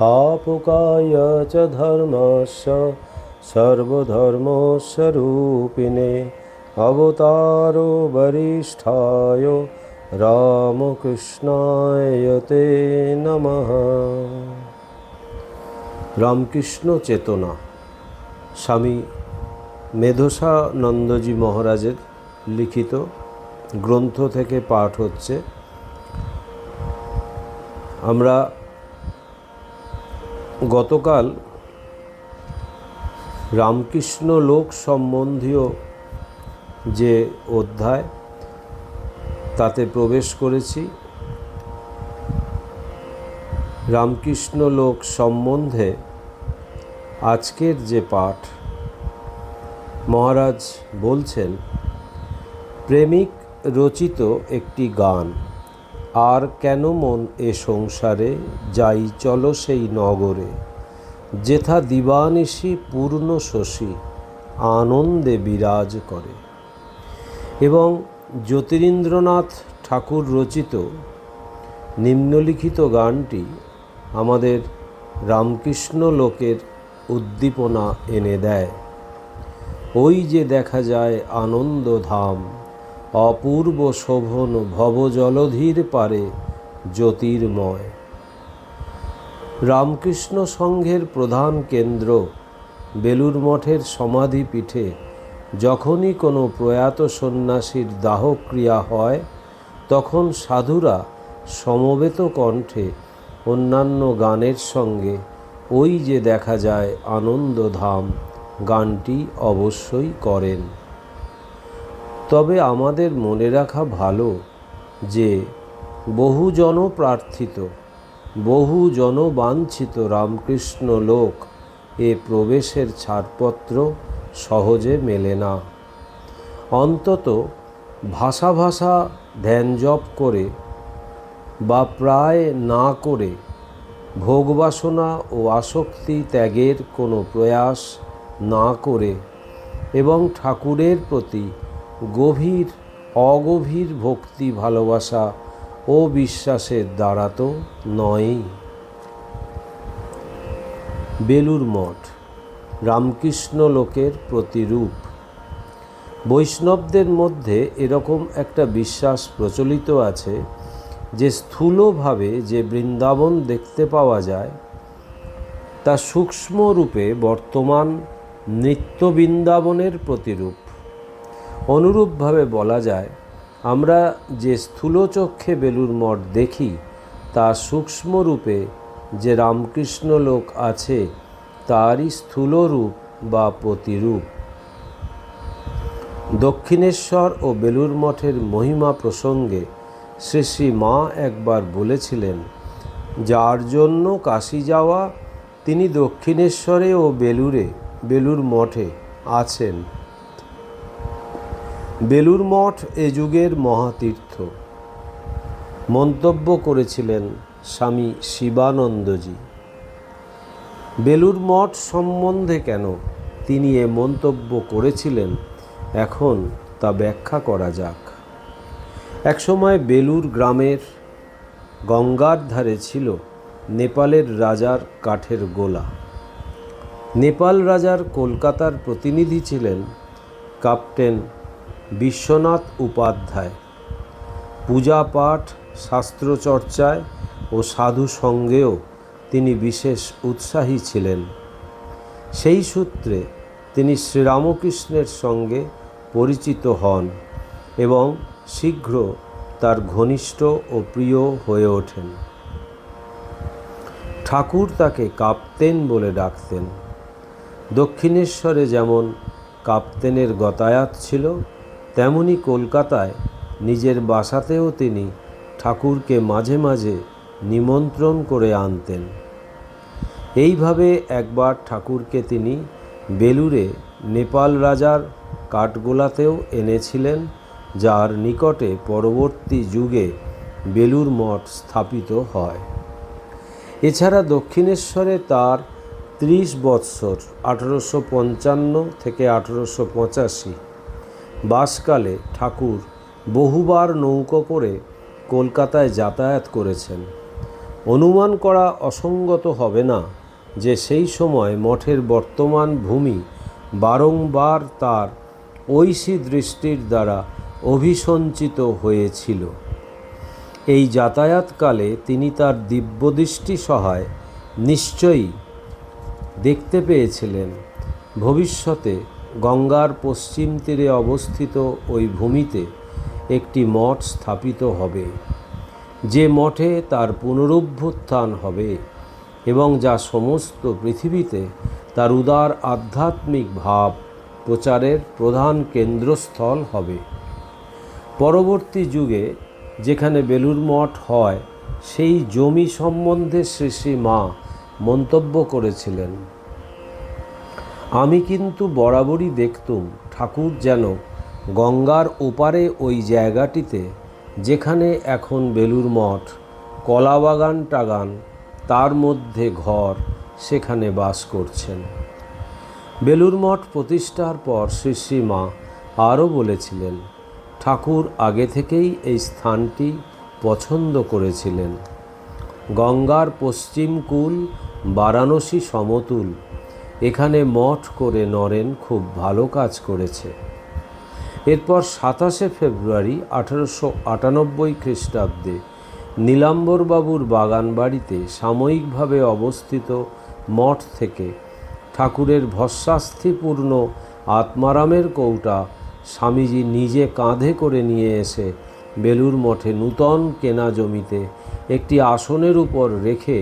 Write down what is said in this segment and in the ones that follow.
स्थापकाय च धर्मस्य सर्वधर्मस्वरूपिणे अवतारो वरिष्ठाय রামকৃষ্ণায় তে নমঃ রামকৃষ্ণ চেতনা স্বামী মেধসানন্দজি মহারাজের লিখিত গ্রন্থ থেকে পাঠ হচ্ছে আমরা গতকাল রামকৃষ্ণ লোক সম্বন্ধীয় যে অধ্যায়, তাতে প্রবেশ করেছি। রামকৃষ্ণ লোক সম্বন্ধে আজকের যে পাঠ, মহারাজ বলছেন, প্রেমিক রচিত একটি গান। আর কেন মন এ সংসারে? যাই চলো সেই নগরে। যেথা দিবানিশি পূর্ণ শশী, আনন্দে বিরাজ করে। এবং জ্যোতিরিন্দ্রনাথ ঠাকুর রচিত নিম্নলিখিত গানটি আমাদের রামকৃষ্ণ লোকের উদ্দীপনা এনে দেয়। ওই যে দেখা যায় আনন্দধাম অপূর্ব শোভন ভবজলধির পারে জ্যোতির্ময়। রামকৃষ্ণ সংঘের প্রধান কেন্দ্র বেলুর মঠের সমাধিপীঠে যখনই কোনো প্রয়াত সন্ন্যাসীর দাহক্রিয়া হয়, তখন সাধুরা সমবেত কণ্ঠে অন্যান্য গানের সঙ্গে ওই যে দেখা যায় আনন্দধাম গানটি অবশ্যই করেন। তবে আমাদের মনে রাখা ভালো যে বহু জন প্রার্থিত বহু জনবাঞ্ছিত রামকৃষ্ণ লোক এ প্রবেশের ছাড়পত্র সহজে মেলে না। অন্তত ভাষা ভাষা ধ্যান জপ করে বা প্রায় না করে ভোগবাসনা ও আসক্তি ত্যাগের কোনো প্রয়াস না করে এবং ঠাকুরের প্রতি গভীর, অগভীর ভক্তি ভালোবাসা ও বিশ্বাসের দ্বারা তো নয়ই। বেলুর মঠ, রামকৃষ্ণ লোকের প্রতিরূপ। বৈষ্ণবদের মধ্যে এরকম একটা বিশ্বাস প্রচলিত আছে যে স্থূলভাবে যে বৃন্দাবন দেখতে পাওয়া যায়, তা সূক্ষ্মরূপে বর্তমান নিত্য বৃন্দাবনের প্রতিরূপ। অনুরূপভাবে বলা যায়, আমরা যে স্থূলচক্ষে বেলুর মঠ দেখি, তা সূক্ষ্ম রূপে যে রামকৃষ্ণ লোক আছে, তারই স্থূল রূপ বা প্রতিরূপ। দক্ষিণেশ্বর ও বেলুর মঠের মহিমা প্রসঙ্গে শ্রী শ্রী মা একবার বলেছিলেন, যার জন্য কাশি যাওয়া, তিনি দক্ষিণেশ্বরে ও বেলুরে বেলুর মঠে আছেন। বেলুর মঠ এ যুগের মহাতীর্থ। মন্তব্য করেছিলেন স্বামী শিবানন্দজি। বেলুর মঠ সম্বন্ধে কেন তিনি এ মন্তব্য করেছিলেন, এখন তা ব্যাখ্যা করা যাক। একসময় বেলুর গ্রামের গঙ্গার ধারে ছিল নেপালের রাজার কাঠের গোলা। নেপাল রাজার কলকাতার প্রতিনিধি ছিলেন ক্যাপ্টেন বিশ্বনাথ উপাধ্যায়। পূজা পাঠ শাস্ত্রচর্চায় ও সাধু সঙ্গেও তিনি বিশেষ উৎসাহী ছিলেন। সেই সূত্রে তিনি শ্রীরামকৃষ্ণের সঙ্গে পরিচিত হন এবং শীঘ্র তার ঘনিষ্ঠ ও প্রিয় হয়ে ওঠেন। ঠাকুর তাকে কাপ্তেন বলে ডাকতেন। দক্ষিণেশ্বরে যেমন কাপ্তেনের গতায়াত ছিল তেমনি কলকাতায় নিজের বাসাতেও তিনি ঠাকুরকে মাঝে মাঝে নিমন্ত্রণ করে আনতেন। এইভাবে একবার ঠাকুরকে তিনি বেলুরে নেপাল রাজার কাঠগোলাতেও এনেছিলেন, যার নিকটে পরবর্তী যুগে বেলুর মঠ স্থাপিত হয়। এছাড়া দক্ষিণেশ্বরে তার ত্রিশ বৎসর, আঠেরোশো পঞ্চান্ন থেকে আঠেরোশো পঁচাশি বাসকালে ঠাকুর বহুবার নৌকো করে কলকাতায় যাতায়াত করেছেন। অনুমান করা অসঙ্গত হবে না যে সেই সময় মঠের বর্তমান ভূমি বারংবার তার ঐশী দৃষ্টির দ্বারা অভিসঞ্চিত হয়েছিল। এই যাতায়াতকালে তিনি তার দিব্যদৃষ্টি সহায় নিশ্চয়ই দেখতে পেয়েছিলেন। ভবিষ্যতে গঙ্গার পশ্চিম তীরে অবস্থিত ওই ভূমিতে একটি মঠ স্থাপিত হবে, যে মঠে তার পুনরুত্থান হবে এবং যা সমস্ত পৃথিবীতে তার উদার আধ্যাত্মিক ভাব প্রচারের প্রধান কেন্দ্রস্থল হবে। পরবর্তী যুগে যেখানে বেলুর মঠ হয়, সেই জমি সম্বন্ধে শ্রী শ্রী মা মন্তব্য করেছিলেন। আমি কিন্তু বরাবরই দেখতুম ঠাকুর যেন গঙ্গার ওপারে ওই জায়গাটিতে, যেখানে এখন বেলুর মঠ, কলাবাগান টাগান, তার মধ্যে ঘর সেখানে বাস করছেন। বেলুর মঠ প্রতিষ্ঠার পর শ্রী শ্রী মা আরও বলেছিলেন, ঠাকুর আগে থেকেই এই স্থানটি পছন্দ করেছিলেন। গঙ্গার পশ্চিম কূল বারাণসী সমতুল এখানে মঠ করে নরেন খুব ভালো কাজ করেছে। এরপর সাতাশে ফেব্রুয়ারি আঠারোশো আটানব্বই খ্রিস্টাব্দে নীলাম্বরবাবুর বাগান বাড়িতে সাময়িকভাবে অবস্থিত মঠ থেকে ঠাকুরের ভস্মাস্থিপূর্ণ আত্মারামের কৌটা স্বামীজি নিজে কাঁধে করে নিয়ে এসে বেলুর মঠে নূতন কেনা জমিতে একটি আসনের উপর রেখে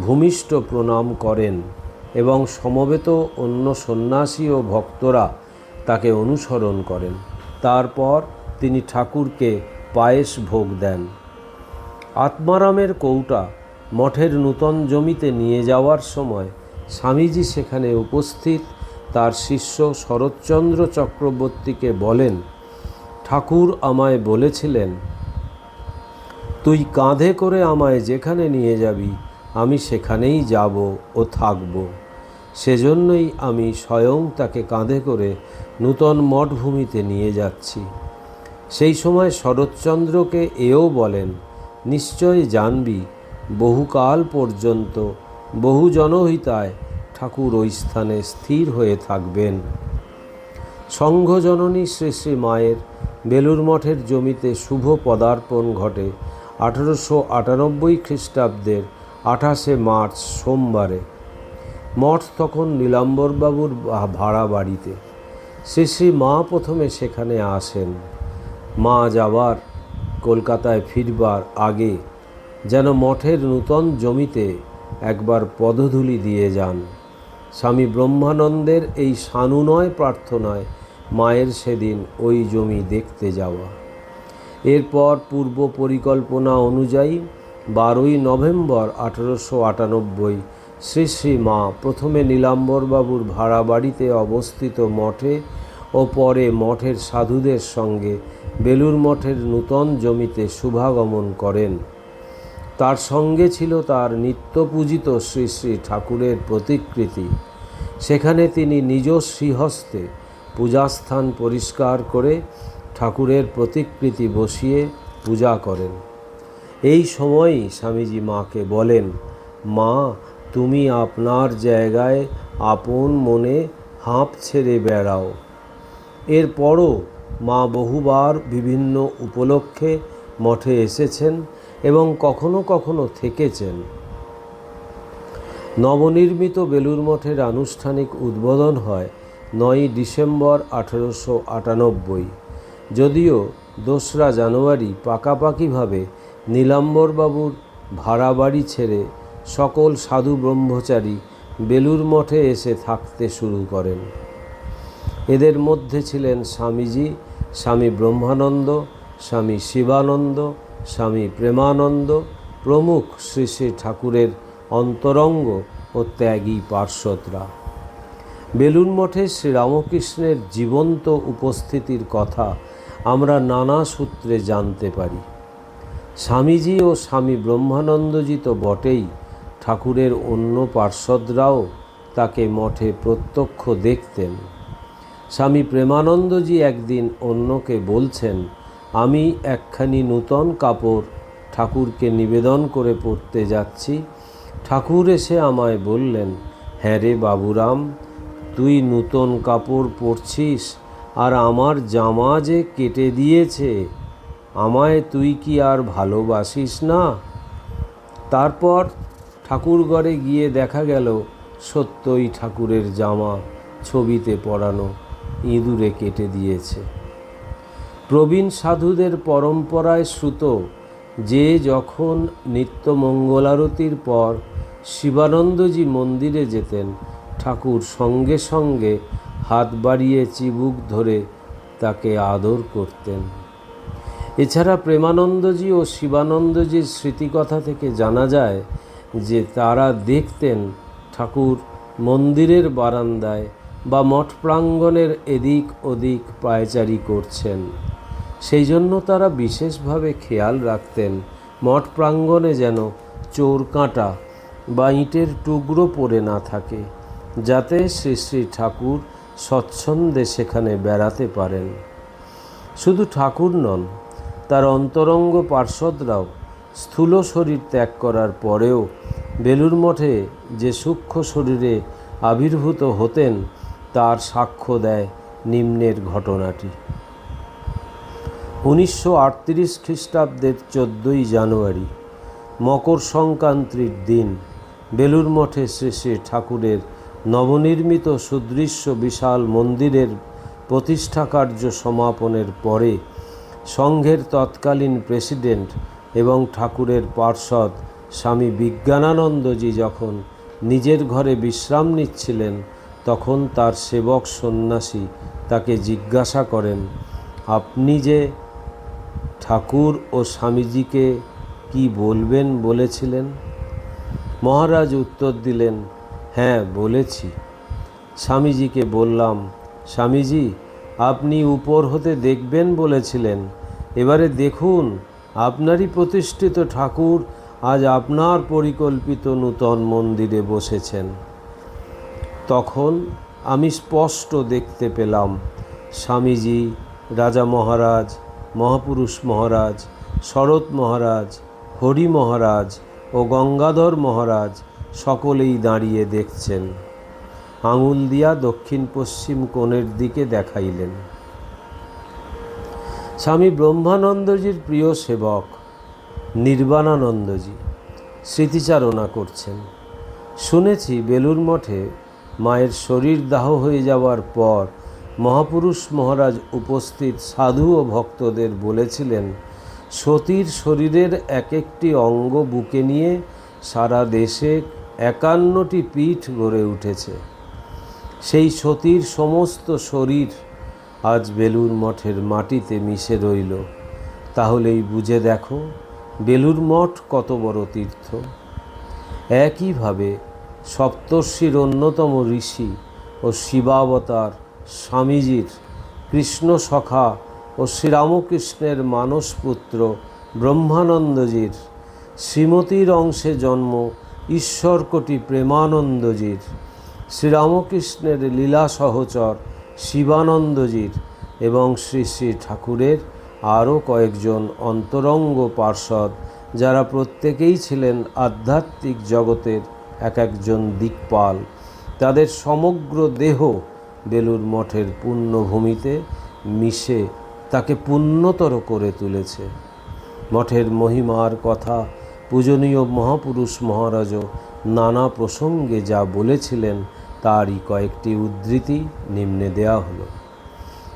ভূমিষ্ঠ প্রণাম করেন। এবং সমবেত অন্য সন্ন্যাসী ও ভক্তরা তাকে অনুসরণ করেন। তারপর তিনি ঠাকুরকে পায়েস ভোগ দেন। আত্মারামের কৌটা মঠের নূতন জমিতে নিয়ে যাওয়ার সময় স্বামীজি সেখানে উপস্থিত তার শিষ্য শরৎচন্দ্র চক্রবর্তীকে বলেন, ঠাকুর আমায় বলেছিলেন, তুই কাঁধে করে আমায় যেখানে নিয়ে যাবি আমি সেখানেই যাব ও থাকব। সেজন্যই আমি স্বয়ং তাকে কাঁধে করে নূতন মঠভূমিতে নিয়ে যাচ্ছি। সেই সময় শরৎচন্দ্রকে এও বলেন, নিশ্চয় জানবি, বহুকাল পর্যন্ত বহু জনহিতায় ঠাকুর ওই স্থানে স্থির হয়ে থাকবেন। সংঘজননী শ্রী শ্রী মায়ের বেলুর মঠের জমিতে শুভ পদার্পণ ঘটে আঠারোশো আটানব্বই খ্রিস্টাব্দের আঠাশে মার্চ সোমবারে। মঠ তখন নীলাম্বরবাবুর ভাড়া বাড়িতে। শ্রী মা প্রথমে সেখানে আসেন। মা যাবার, কলকাতায় ফিরবার আগে যেন মঠের নূতন জমিতে একবার পদধূলি দিয়ে যান। স্বামী ব্রহ্মানন্দের এই সানুনয় প্রার্থনায় মায়ের সেদিন ওই জমি দেখতে যাওয়া। এরপর পূর্ব পরিকল্পনা অনুযায়ী বারোই নভেম্বর আঠেরোশো আটানব্বই শ্রী শ্রী মা প্রথমে নীলাম্বরবাবুর ভাড়া বাড়িতে অবস্থিত মঠে ও পরে মঠের সাধুদের সঙ্গে বেলুর মঠের নূতন জমিতে শুভাগমন করেন। তার সঙ্গে ছিল তার নিত্য পূজিত শ্রী শ্রী ঠাকুরের প্রতিকৃতি। সেখানে তিনি নিজ শ্রীহস্তে পূজাস্থান পরিষ্কার করে ঠাকুরের প্রতিকৃতি বসিয়ে পূজা করেন। এই সময়ই স্বামীজি মাকে বলেন, মা, তুমি আপনার জায়গায় আপন মনে হাঁপ ছেড়ে বেড়াও। এরপরও মা বহুবার বিভিন্ন উপলক্ষে মঠে এসেছেন এবং কখনো কখনো থেকেছেন। নবনির্মিত বেলুর মঠের আনুষ্ঠানিক উদ্বোধন হয় নয়ই ডিসেম্বর আঠেরোশো আটানব্বই। যদিও দোসরা জানুয়ারি পাকাপাকিভাবে নীলাম্বরবাবুর ভাড়া বাড়ি ছেড়ে সকল সাধু ব্রহ্মচারী বেলুর মঠে এসে থাকতে শুরু করেন। এদের মধ্যে ছিলেন স্বামীজি, স্বামী ব্রহ্মানন্দ, স্বামী শিবানন্দ, স্বামী প্রেমানন্দ, প্রমুখ শ্রী শ্রী ঠাকুরের অন্তরঙ্গ ও ত্যাগী পার্শ্বদরা বেলুন মঠে শ্রীরামকৃষ্ণের জীবন্ত উপস্থিতির কথা আমরা নানা সূত্রে জানতে পারি। স্বামীজি ও স্বামী ব্রহ্মানন্দজি তো বটেই, ঠাকুরের অন্য পার্শ্বদরাও তাকে মঠে প্রত্যক্ষ দেখতেন। স্বামী প্রেমানন্দজি একদিন অন্যকে বলছেন, আমি একখানি নূতন কাপড় ঠাকুরকে নিবেদন করে পড়তে যাচ্ছি। ঠাকুর এসে আমায় বললেন হ্যাঁ রে বাবুরাম, তুই নূতন কাপড় পরছিস আর আমার জামা যে কেটে দিয়েছে আমায় তুই কি আর ভালোবাসিস না? তারপর ঠাকুরঘরে গিয়ে দেখা গেল সত্যই ঠাকুরের জামা ছবিতে পরানো ইঁদুরে কেটে দিয়েছে। প্রবীণ সাধুদের পরম্পরায় শ্রুত যে যখন নিত্য মঙ্গলারতির পর শিবানন্দজি মন্দিরে যেতেন, ঠাকুর সঙ্গে সঙ্গে হাত বাড়িয়ে চিবুক ধরে তাকে আদর করতেন। এছাড়া প্রেমানন্দজি ও শিবানন্দজির স্মৃতিকথা থেকে জানা যায় যে তারা দেখতেন ঠাকুর মন্দিরের বারান্দায় বা মঠ প্রাঙ্গণের এদিক ওদিক পায়চারি করছেন। সেই জন্য তারা বিশেষভাবে খেয়াল রাখতেন মঠ প্রাঙ্গণে যেন চোর কাঁটা বা ইটের টুকরো পড়ে না থাকে, যাতে শ্রী শ্রী ঠাকুর স্বচ্ছন্দে সেখানে বেড়াতে পারেন। শুধু ঠাকুর নন তার অন্তরঙ্গ পার্শ্বদরাও স্থূল শরীর ত্যাগ করার পরেও বেলুর মঠে যে সূক্ষ্ম শরীরে আবির্ভূত হতেন, তার সাক্ষ্য দেয় নিম্নের ঘটনাটি। উনিশশো আটত্রিশ খ্রিস্টাব্দের চোদ্দোই জানুয়ারি, মকর সংক্রান্তির দিন, বেলুর মঠে শ্রী ঠাকুরের নবনির্মিত সুদৃশ্য বিশাল মন্দিরের প্রতিষ্ঠা কার্য সমাপনের পরে সংঘের তৎকালীন প্রেসিডেন্ট এবং ঠাকুরের পার্ষদ স্বামী বিজ্ঞানানন্দজি যখন নিজের ঘরে বিশ্রাম নিচ্ছিলেন, তখন তার সেবক সন্ন্যাসী তাকে জিজ্ঞাসা করেন, আপনি যে ঠাকুর ও স্বামীজিকে কি বলবেন বলেছিলেন? মহারাজ উত্তর দিলেন হ্যাঁ বলেছি। স্বামীজিকে বললাম, স্বামীজি, আপনি উপর হতে দেখবেন বলেছিলেন এবারে দেখুন, আপনারই প্রতিষ্ঠিত ঠাকুর আজ আপনার পরিকল্পিত নূতন মন্দিরে বসেছেন। তখন আমি স্পষ্ট দেখতে পেলাম, স্বামীজি, রাজা মহারাজ, মহাপুরুষ মহারাজ, শরৎ মহারাজ, হরি মহারাজ ও গঙ্গাধর মহারাজ সকলেই দাঁড়িয়ে দেখছেন। আঙুল দিয়া দক্ষিণ পশ্চিম কোণের দিকে দেখাইলেন। স্বামী ব্রহ্মানন্দজির প্রিয় সেবক নির্বাণানন্দজি স্মৃতিচারণা করছেন। শুনেছি বেলুর মঠে মায়ের শরীর দাহ হয়ে যাওয়ার পর মহাপুরুষ মহারাজ উপস্থিত সাধু ও ভক্তদের বলেছিলেন, সতীর শরীরের এক একটি অঙ্গ বুকে নিয়ে সারা দেশে একান্নটি পীঠ গড়ে উঠেছে। সেই সতীর সমস্ত শরীর আজ বেলুর মঠের মাটিতে মিশে রইল। তাহলেই বুঝে দেখো, বেলুর মঠ কত বড় তীর্থ। একইভাবে সপ্তর্ষির অন্যতম ঋষি ও শিবাবতার স্বামীজির কৃষ্ণ সখা ও শ্রীরামকৃষ্ণের মানসপুত্র ব্রহ্মানন্দজির শ্রীমতীর অংশে জন্ম ঈশ্বরকোটি প্রেমানন্দজির। শ্রীরামকৃষ্ণের লীলা সহচর শিবানন্দজির এবং শ্রী শ্রী ঠাকুরের আরও কয়েকজন অন্তরঙ্গ পার্ষদ, যারা প্রত্যেকেই ছিলেন আধ্যাত্মিক জগতের এক একজন দিকপাল। তাদের সমগ্র দেহ বেলুর মঠের পুণ্যভূমিতে মিশে তাকে পুণ্যতর করে তুলেছে। মঠের মহিমার কথা পূজনীয় মহাপুরুষ মহারাজও নানা প্রসঙ্গে যা বলেছিলেন তারই কয়েকটি উদ্ধৃতি নিম্নে দেয়া হলো।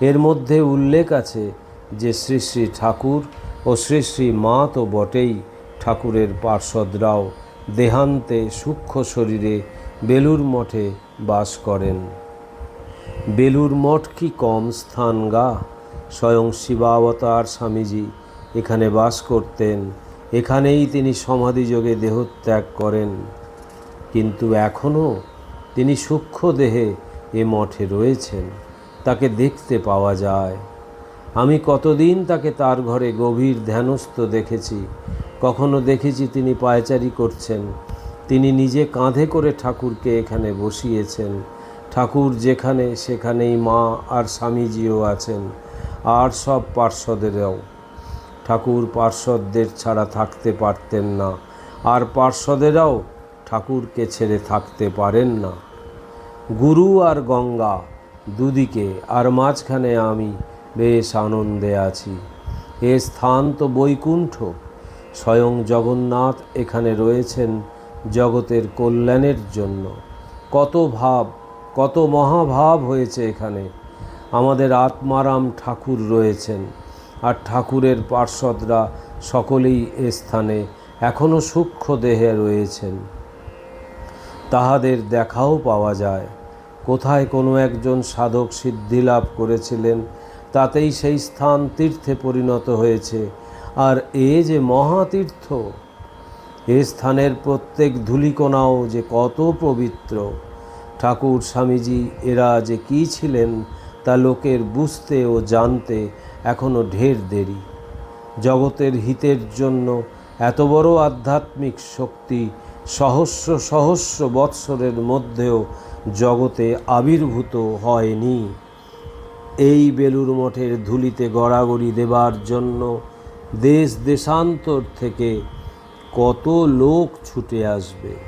এর মধ্যে উল্লেখ আছে যে শ্রী শ্রী ঠাকুর ও শ্রী শ্রী মা তো বটেই ঠাকুরের পার্শ্বদরাও দেহান্তে সূক্ষ্ম শরীরে বেলুর মঠে বাস করেন। বেলুর মঠ কি কম স্থান গা? স্বয়ং শিবাবতার স্বামীজি এখানে বাস করতেন। এখানেই তিনি সমাধিযোগে দেহত্যাগ করেন। কিন্তু এখনও তিনি সূক্ষ্ম দেহে এ মঠে রয়েছেন। তাকে দেখতে পাওয়া যায়। আমি কতদিন তাকে তার ঘরে গভীর ধ্যানস্থ দেখেছি। কখনো দেখেছি তিনি পায়চারি করছেন। তিনি নিজে কাঁধে করে ঠাকুরকে এখানে বসিয়েছেন। ঠাকুর যেখানে, সেখানেই মা আর স্বামীজিও আছেন, আর সব পার্শ্বদেরাও। ঠাকুর পার্শ্বদের ছাড়া থাকতে পারতেন না, আর পার্শ্বদেরাও ঠাকুরকে ছেড়ে থাকতে পারেন না। গুরু আর গঙ্গা দুদিকে, আর মাঝখানে আমি বেশ আনন্দে আছি। এ স্থান তো বৈকুণ্ঠ। স্বয়ং জগন্নাথ এখানে রয়েছেন জগতের কল্যাণের জন্য। কত ভাব, কত মহাভাব হয়েছে এখানে। আমাদের আত্মারাম ঠাকুর রয়েছেন, আর ঠাকুরের পার্ষদরা সকলেই এ স্থানে এখনও সূক্ষ্ম দেহে রয়েছেন। তাহাদের দেখাও পাওয়া যায়। কোথায় কোনো একজন সাধক সিদ্ধি লাভ করেছিলেন, তাতেই সেই স্থান তীর্থে পরিণত হয়েছে। আর এ যে মহাতীর্থ, এ স্থানের প্রত্যেক ধূলিকণাও যে কত পবিত্র। ঠাকুর স্বামীজি, এরা যে কী ছিলেন, তা লোকের বুঝতে ও জানতে এখনও ঢের দেরি। জগতের হিতের জন্য এত বড় আধ্যাত্মিক শক্তি সহস্র সহস্র বৎসরের মধ্যেও জগতে আবির্ভূত হয়নি। এই বেলুর মঠের ধুলিতে গড়াগড়ি দেবার জন্য দেশ দেশান্তর থেকে কত লোক ছুটে আসবে?